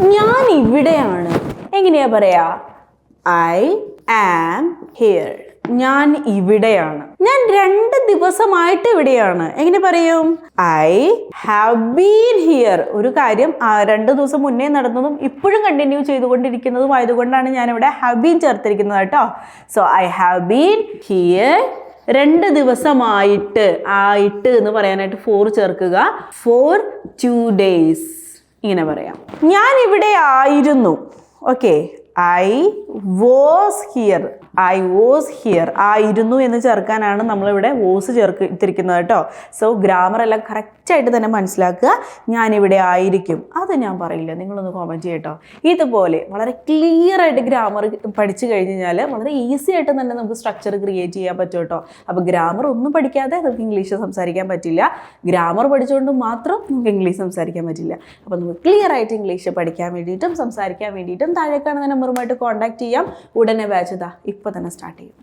ഞാൻ ഇവിടെയാണ് എങ്ങനെയാ പറയാ? I am here. ഞാൻ ഇവിടെയാണ്. ഞാൻ രണ്ട് ദിവസമായിട്ട് ഇവിടെയാണ്. എങ്ങനെ പറയും? I have been here. ഒരു കാര്യം രണ്ട് ദിവസം മുന്നേ നടന്നതും ഇപ്പോഴും കണ്ടിന്യൂ ചെയ്തുകൊണ്ടിരിക്കുന്നതും ആയതുകൊണ്ടാണ് ഞാൻ ഇവിടെ ഹാവ് ബീൻ ചേർത്തിരിക്കുന്നത് കേട്ടോ. So I have been here രണ്ട് ദിവസമായിട്ട്. ആയിട്ട് എന്ന് പറയാനായിട്ട് ഫോർ ചേർക്കുക. ഫോർ ടു ഡേയ്സ് ഇങ്ങനെ പറയാം. ഞാൻ ഇവിടെ ആയിരുന്നു. Okay I was here I was here ആയിരുന്നു എന്ന് ചേർക്കാനാണ് നമ്മളിവിടെ വോസ് ചേർത്തിരിക്കുന്നത് കേട്ടോ. സോ ഗ്രാമർ എല്ലാം കറക്റ്റായിട്ട് തന്നെ മനസ്സിലാക്കുക. ഞാനിവിടെ ആയിരിക്കും. അത് ഞാൻ പറയില്ല. നിങ്ങളൊന്ന് കോമന്റ് ചെയ്യട്ടോ. ഇതുപോലെ വളരെ ക്ലിയർ ആയിട്ട് ഗ്രാമർ പഠിച്ചു കഴിഞ്ഞ് കഴിഞ്ഞാൽ വളരെ ഈസി ആയിട്ട് തന്നെ നമുക്ക് സ്ട്രക്ചർ ക്രിയേറ്റ് ചെയ്യാൻ പറ്റും കേട്ടോ. അപ്പോൾ ഗ്രാമർ ഒന്നും പഠിക്കാതെ നമുക്ക് ഇംഗ്ലീഷ് സംസാരിക്കാൻ പറ്റില്ല. ഗ്രാമർ പഠിച്ചുകൊണ്ട് മാത്രം നമുക്ക് ഇംഗ്ലീഷ് സംസാരിക്കാൻ പറ്റില്ല. അപ്പോൾ നമുക്ക് ക്ലിയർ ആയിട്ട് ഇംഗ്ലീഷ് പഠിക്കാൻ വേണ്ടിയിട്ടും സംസാരിക്കാൻ വേണ്ടിയിട്ടും താഴെ കാണുന്ന നമ്പറുമായിട്ട് കോൺടാക്ട് ചെയ്യാം. ഉടനെ ബാച്ച് ഇതാ ഇപ്പോൾ തന്നെ സ്റ്റാർട്ട് ചെയ്യും.